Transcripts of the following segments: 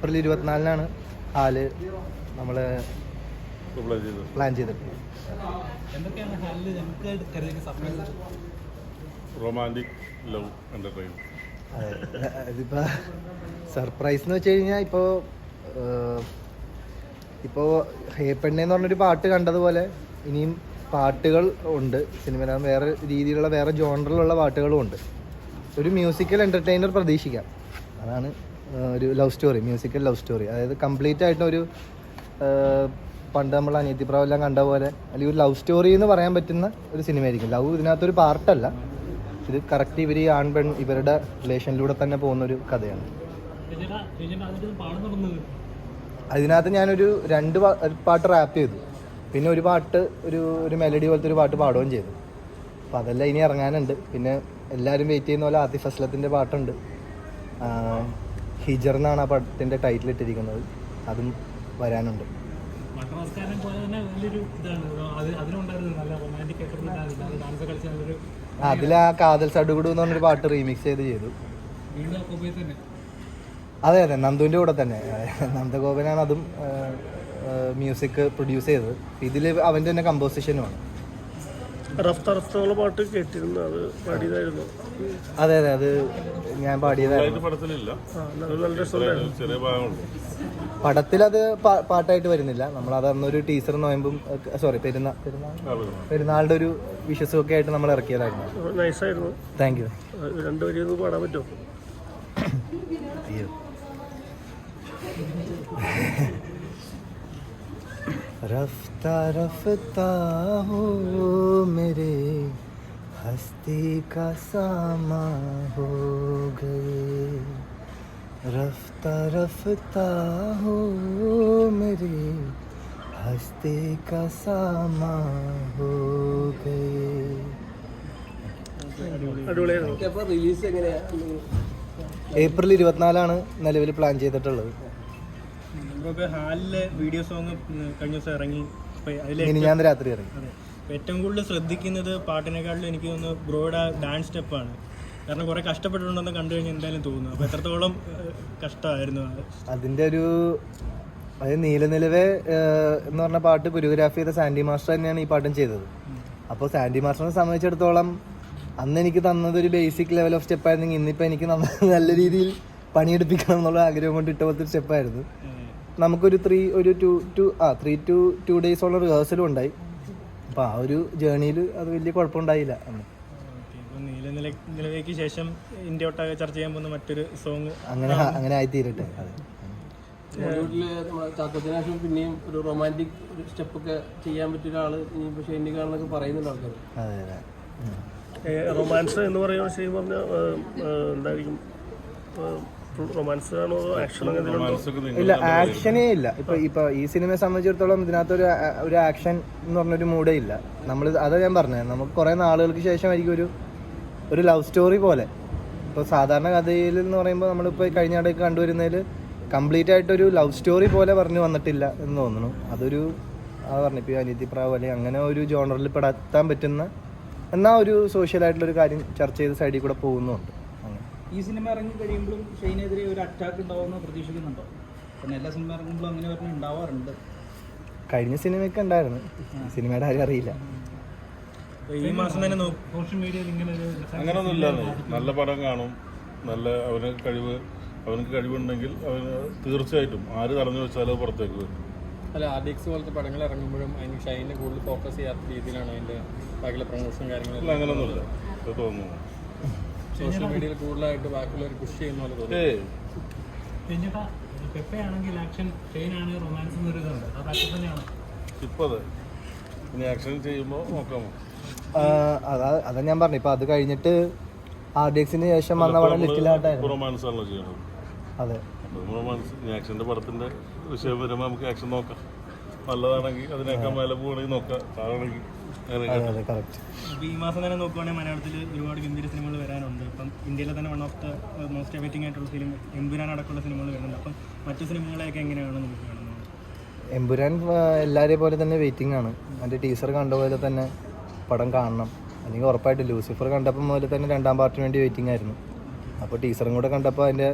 April ഇരുപത്തിനാലിനാണ് ഹാൽ നമ്മൾ ചെയ്തു plan ചെയ്തിട്ടുള്ളത് റൊമാന്റിക് ലവ് ഇതിപ്പോൾ സർപ്രൈസ് എന്ന് വെച്ച് കഴിഞ്ഞാൽ ഇപ്പോ ഇപ്പോൾ ഹേപ്പെണ്ണെ എന്ന് പറഞ്ഞൊരു പാട്ട് കണ്ടതുപോലെ ഇനിയും പാട്ടുകൾ ഉണ്ട്. സിനിമ വേറെ രീതിയിലുള്ള വേറെ ജോണറിലുള്ള പാട്ടുകളും ഉണ്ട്. ഒരു മ്യൂസിക്കൽ എന്റർടൈനർ പ്രതീക്ഷിക്കാം. അതാണ് ഒരു love story musical love story അതായത് കംപ്ലീറ്റ് ആയിട്ട് ഒരു പണ്ട് നമ്മൾ അനിയത്തിപ്രാവെല്ലാം കണ്ട പോലെ അല്ലെങ്കിൽ ഒരു ലവ് സ്റ്റോറി എന്ന് പറയാൻ പറ്റുന്ന ഒരു സിനിമ ആയിരിക്കും ലവ് ഇതിനകത്തൊരു പാർട്ടല്ല. ഇത് കറക്റ്റ് ഇവർ ഈ ആൺ പെൺ ഇവരുടെ റിലേഷനിലൂടെ തന്നെ പോകുന്ന ഒരു കഥയാണ് അതിനകത്ത് ഞാനൊരു രണ്ട് പാട്ട് റാപ്പ് ചെയ്തു. പിന്നെ ഒരു പാട്ട് ഒരു ഒരു മെലഡി പോലത്തെ ഒരു പാട്ട് പാടുകയും ചെയ്തു. അപ്പം അതെല്ലാം ഇനി ഇറങ്ങാനുണ്ട്. പിന്നെ എല്ലാവരും വെയിറ്റ് ചെയ്യുന്ന പോലെ ആതിഫ് അസ്ലത്തിന്റെ പാട്ടുണ്ട്. ഹിജർ എന്നാണ് ആ പടത്തിന്റെ ടൈറ്റിൽ ഇട്ടിരിക്കുന്നത്. അതും വരാനുണ്ട്. അതിലാ പോലെ തന്നെ വലിയൊരു ഇതാണ്. നല്ല റൊമാന്റിക് ഡാൻസ് കളിച്ച നല്ലൊരു അതിൽ ആ കാതൽ സടുകുടു എന്ന് പറഞ്ഞൊരു പാട്ട് റീമിക്സ് ചെയ്ത് ചെയ്തു. അതെ അതെ. നന്ദുവിന്റെ കൂടെ തന്നെ. നന്ദഗോപനാണ് അതും മ്യൂസിക് പ്രൊഡ്യൂസ് ചെയ്തത്. ഇതിൽ അവന്റെ തന്നെ കമ്പോസിഷനുമാണ് റഫ്ത പാട്ട് കേട്ടിരുന്നു. അത് പാടിയതായിരുന്നു. അതെ അതെ അത് ഞാൻ പാടിയതായിരുന്നു. പടത്തിലില്ല. നല്ല രസമുണ്ടായിരുന്നു. ചെറിയ ഭാഗമുള്ളൂ പടത്തിലത് പാ- പാട്ടായിട്ട് വരുന്നില്ല. നമ്മൾ അത് അന്നൊരു ടീച്ചർ നോയമ്പും സോറി പെരുന്നാൾ പെരുന്നാളിന്റെ ഒരു വിശ്വസും ഒക്കെ ആയിട്ട് നമ്മൾ ഇറക്കിയതായിരുന്നു. നൈസായിരുന്നു താങ്ക് യു രണ്ടുപേരും പാടാൻ പറ്റുമോ? रफ्ता रफ्ता हो मेरे हस्ती का सामा हो गए रफ्ता रफ्ता हो मेरे हस्ती का सामा हो गए അടിപൊളിയായിരുന്നു ഏപ്രിൽ ഇരുപത്തിനാലാണ് നിലവിൽ പ്ലാൻ ചെയ്തിട്ടുള്ളത് ഹാലിലെ വീഡിയോ സോങ് കഴിഞ്ഞ ദിവസം ഇറങ്ങി. ഞാൻ രാത്രി ഇറങ്ങി. ഏറ്റവും കൂടുതൽ ശ്രദ്ധിക്കുന്നത് പാട്ടിനെക്കാട്ടിലും എനിക്ക് തോന്നുന്നു ബ്രോയുടെ ഡാൻസ് സ്റ്റെപ്പാണ് കാരണം കുറെ കഷ്ടപ്പെട്ടിട്ടുണ്ടെന്ന് കണ്ടു കഴിഞ്ഞാൽ എന്തായാലും തോന്നുന്നു അപ്പൊ എത്രത്തോളം കഷ്ടമായിരുന്നു അതിന്റെ ഒരു അതായത് നീലനിലവേ എന്ന് പറഞ്ഞ പാട്ട് കൊറിയോഗ്രാഫി ചെയ്ത സാൻഡി മാസ്റ്റർ തന്നെയാണ് ഈ പാട്ടും ചെയ്തത്. അപ്പോൾ സാൻഡി മാസ്റ്ററിനെ സംബന്ധിച്ചിടത്തോളം അന്ന് എനിക്ക് തന്നത് ഒരു ബേസിക് ലെവൽ ഓഫ് സ്റ്റെപ്പ് ആയിരുന്നെങ്കിൽ ഇന്നിപ്പോൾ എനിക്ക് നല്ല രീതിയിൽ പണിയെടുപ്പിക്കണം എന്നുള്ള ആഗ്രഹം കൊണ്ട് ഇട്ട പോലത്തെ ഒരു സ്റ്റെപ്പായിരുന്നു നമുക്കൊരു ത്രീ ഒരു ടു ടു ആ ത്രീ ടു ടു ഡേയ്സോളം റിഹേഴ്സലും ഉണ്ടായി. അപ്പോൾ ആ ഒരു ജേണിയിൽ അത് വലിയ കുഴപ്പമുണ്ടായില്ല. അന്ന്. നിലവേക്ക് ശേഷം ഇന്ത്യ ഒട്ടാകെ ചർച്ച ചെയ്യാൻ പോകുന്ന മറ്റൊരു സോങ് അങ്ങനെ അങ്ങനെ ആയിത്തീരട്ടെ. അതെ. ശേഷം പിന്നെയും ഒരു റൊമാന്റിക് ഒരു സ്റ്റെപ്പ് ഒക്കെ ചെയ്യാൻ പറ്റിയ ഒരാൾ ഇനി പക്ഷേ ഇന്ത്യക്കാണെന്നൊക്കെ പറയുന്നുണ്ട് ആൾക്കാർ അതെ അതെ. റൊമാൻസ് എന്ന് പറയുമ്പോൾ ശരി പറഞ്ഞാൽ എന്തായിരിക്കും? ഇല്ല ആക്ഷനേ ഇല്ല. ഇപ്പൊ ഇപ്പൊ ഈ സിനിമയെ സംബന്ധിച്ചിടത്തോളം ഇതിനകത്തൊരു ഒരു ഒരു ആക്ഷൻ എന്ന് പറഞ്ഞൊരു മൂഡേ ഇല്ല. നമ്മൾ അതാ ഞാൻ പറഞ്ഞത് നമുക്ക് കുറെ നാളുകൾക്ക് ശേഷമായിരിക്കും ഒരു ഒരു ലവ് സ്റ്റോറി പോലെ. ഇപ്പോൾ സാധാരണ കഥയിൽ എന്ന് പറയുമ്പോൾ നമ്മളിപ്പോൾ കഴിഞ്ഞ ഇടയ്ക്ക് കണ്ടുവരുന്നതിൽ കംപ്ലീറ്റ് ആയിട്ടൊരു ലവ് സ്റ്റോറി പോലെ പറഞ്ഞു വന്നിട്ടില്ല എന്ന് തോന്നുന്നു. അതൊരു ആ പറഞ്ഞു ഇപ്പൊ അനീതി പ്രാവ് അല്ലെങ്കിൽ അങ്ങനെ ഒരു ജോണറിൽ പെടാത്താൻ പറ്റുന്ന എന്നാൽ ഒരു സോഷ്യലായിട്ടുള്ള ഒരു കാര്യം ചർച്ച ചെയ്ത് സൈഡിൽ കൂടെ പോകുന്നുണ്ട്. ഈ സിനിമ ഇറങ്ങി കഴിയുമ്പോഴും ഷെയ്നെതിരെ ഒരു അറ്റാക്ക് ഉണ്ടാവുമെന്ന് പ്രതീക്ഷിക്കുന്നുണ്ടോ? പിന്നെ എല്ലാ സിനിമ ഇറങ്ങുമ്പോഴും അങ്ങനെ പറഞ്ഞു ഉണ്ടാവാറുണ്ട്. കഴിഞ്ഞ സിനിമയൊക്കെ ഉണ്ടായിരുന്നു. സിനിമയുടെ ആരും അറിയില്ല. ഈ മാസം തന്നെ നോക്കും. സോഷ്യൽ മീഡിയയിൽ ഇങ്ങനെ ഇല്ലാതെ നല്ല പടം കാണും. നല്ല അവന് കഴിവ് അവനക്ക് കഴിവുണ്ടെങ്കിൽ അവന് തീർച്ചയായിട്ടും ആര് തടഞ്ഞു വെച്ചാലും അത് പുറത്തേക്ക് വരും. അല്ല ആദ്യക്സ് പോലത്തെ പടങ്ങൾ ഇറങ്ങുമ്പോഴും അതിന് ഷൈനെ കൂടുതൽ ഫോക്കസ് ചെയ്യാത്ത രീതിയിലാണ് അതിന്റെ ബാക്കിയുള്ള പ്രൊമോഷൻ അല്ല കാര്യങ്ങളും അങ്ങനൊന്നുമില്ല. ഇത് തോന്നുന്നു. സോഷ്യൽ മീഡിയയിൽ കൂടുതലായിട്ട് ബാക്കിയുള്ളവർ പുഷ് ചെയ്യുന്ന പോലെ തോന്നുന്നു. ആക്ഷൻ റൊമാൻസ് എന്നൊരു ഇതുണ്ട്. അത് ആക്ഷൻ തന്നെയാണ്. ഇപ്പൊ ഇനി ആക്ഷൻ ചെയ്യുമ്പോൾ നോക്കാമോ അതാ അതാ ഞാൻ പറഞ്ഞു. ഇപ്പൊ അത് കഴിഞ്ഞിട്ട് ആർ ഡി എക്സിന് ശേഷം വന്ന പടം ലിറ്റിൽ ചെയ്യണത്. അതെ. റൊമാൻസ് ഇനി ആക്ഷന്റെ പടത്തിന്റെ നമുക്ക് ആക്ഷൻ നോക്കാം. നല്ലതാണെങ്കിൽ അതിനേക്കാൾ മേലെ പോകണമെങ്കിൽ നോക്കാം താഴെയാണെങ്കിൽ അങ്ങനെ അതെ അതെ കറക്റ്റ് അപ്പോൾ ഈ മാസം തന്നെ നോക്കുവാണെങ്കിൽ മലയാളത്തിൽ ഒരുപാട് ഗംഭീര സിനിമകൾ വരാനുണ്ട്. അപ്പം ഇന്ത്യയിലെ തന്നെ one of the most effecting ആയിട്ടുള്ള ഫിലിം എമ്പുരാൻ അടക്കമുള്ള സിനിമകൾ വരുന്നുണ്ട്. അപ്പം മറ്റു സിനിമകളെയൊക്കെ എങ്ങനെയാണ് നമുക്ക് കാണുന്നത്? എമ്പുരാൻ ആ, എല്ലാവരെയും പോലെ തന്നെ വെയിറ്റിംഗ് ആണ്. അതിന്റെ ടീച്ചർ കണ്ട പോലെ തന്നെ പടം കാണണം. അല്ലെങ്കിൽ ഉറപ്പായിട്ട് ലൂസിഫർ കണ്ടപ്പോൾ മുതൽ തന്നെ രണ്ടാം പാർട്ടിന് വേണ്ടി വെയിറ്റിംഗ് ആയിരുന്നു. അപ്പോൾ ടീച്ചറും കൂടെ കണ്ടപ്പോൾ അതിന്റെ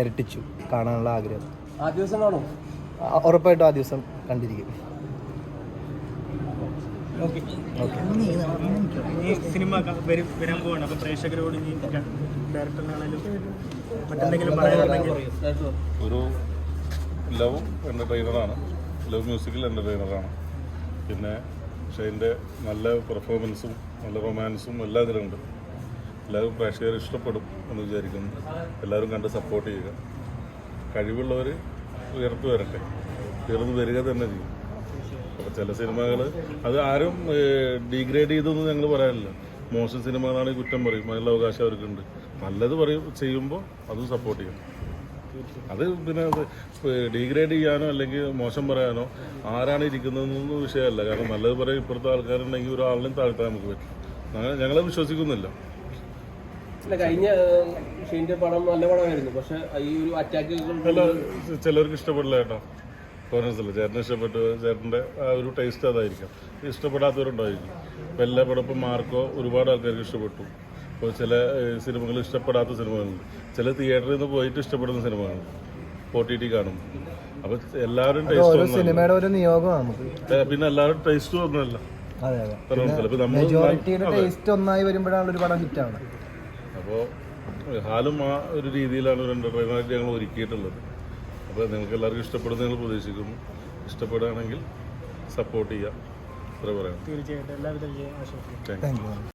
ഇരട്ടിച്ചു. കാണാനുള്ള ആഗ്രഹം. ആ ദിവസം കാണും ഉറപ്പായിട്ടും ആ ദിവസം കണ്ടിരിക്കും. സിനിമ വരാൻ പോവാണ്. അപ്പം പ്രേക്ഷകരോട് ഇനി ഡയറക്ടറിനാണെങ്കിലും മറ്റെന്തെങ്കിലും പറയാനുണ്ടെങ്കിൽ ഒരു ലവ് എന്റർടൈനറാണ് ലവ് മ്യൂസിക്കൽ എന്റർടൈനറാണ് പിന്നെ ഷൈന്റെ നല്ല പെർഫോമൻസും നല്ല റൊമാൻസും എല്ലാം ഇതിലുണ്ട്. എല്ലാവരും പ്രേക്ഷകർ ഇഷ്ടപ്പെടും എന്ന് വിചാരിക്കുന്നു. എല്ലാവരും കണ്ട് സപ്പോർട്ട് ചെയ്യുക. കഴിവുള്ളവർ ഉയർത്തു വരട്ടെ. ഉയർന്നു വരിക തന്നെ ചെയ്യും. അപ്പോൾ ചില സിനിമകൾ അത് ആരും ഡീഗ്രേഡ് ചെയ്തൊന്നും ഞങ്ങൾ പറയാനില്ല. മോശം സിനിമകളാണെങ്കിൽ കുറ്റം പറയും. അതിനുള്ള അവകാശം അവർക്കുണ്ട്. നല്ലത് പറയും ചെയ്യുമ്പോൾ അതും സപ്പോർട്ട് ചെയ്യണം അത് പിന്നെ ഡീഗ്രേഡ് ചെയ്യാനോ അല്ലെങ്കിൽ മോശം പറയാനോ ആരാണ് ഇരിക്കുന്നതെന്നൊന്നും വിഷയമല്ല. കാരണം നല്ലത് പറയും ഇപ്പുറത്തെ ആൾക്കാരുണ്ടെങ്കിൽ ഒരാളിനും താഴ്ത്താൻ നമുക്ക് പറ്റും. ഞങ്ങളെ വിശ്വസിക്കുന്നില്ല. അല്ല കഴിഞ്ഞ പടം നല്ല പടമായിരുന്നു. പക്ഷെ ഈ ഒരു അറ്റാക്ക് ചിലർക്ക് ഇഷ്ടപ്പെടില്ല കേട്ടോ. കോൺഗ്രസില്ല ചേട്ടന് ഇഷ്ടപ്പെട്ടു ചേട്ടന്റെ ആ ഒരു ടേസ്റ്റ് അതായിരിക്കും. ഇഷ്ടപ്പെടാത്തവരുണ്ടായിരിക്കും. ഇപ്പം എല്ലാ പടപ്പും മാർക്കോ ഒരുപാട് ആൾക്കാർക്ക് ഇഷ്ടപ്പെട്ടു. ഇപ്പോൾ ചില സിനിമകൾ ഇഷ്ടപ്പെടാത്ത സിനിമകളുണ്ട്. ചില തിയേറ്ററിൽ നിന്ന് പോയിട്ട് ഇഷ്ടപ്പെടുന്ന സിനിമകളുണ്ട് ഒ ടി ടി കാണും. അപ്പോൾ എല്ലാവരും ടേസ്റ്റ് സിനിമയുടെ ഓരോ നിയോഗമാണ് പിന്നെ എല്ലാവരും ടേസ്റ്റ് ഒന്നുമല്ല. അതെ അതെ. ചിലപ്പോൾ നമ്മൾ മെജോറിറ്റിയുടെ ടേസ്റ്റ് ഒന്നായി വരുമ്പോഴാണ് ഒരു പടം അപ്പോൾ ഹാലും ആ ഒരു രീതിയിലാണ് ഒരു എന്റർപ്രൈനായിട്ട് ഞങ്ങൾ ഒരുക്കിയിട്ടുള്ളത്. അപ്പോൾ നിങ്ങൾക്ക് എല്ലാവർക്കും ഇഷ്ടപ്പെടുന്ന ഞങ്ങൾ പ്രതീക്ഷിക്കുന്നു. ഇഷ്ടപ്പെടുകയാണെങ്കിൽ സപ്പോർട്ട് ചെയ്യാം. അത്ര പറയാം. തീർച്ചയായിട്ടും. എല്ലാവിധ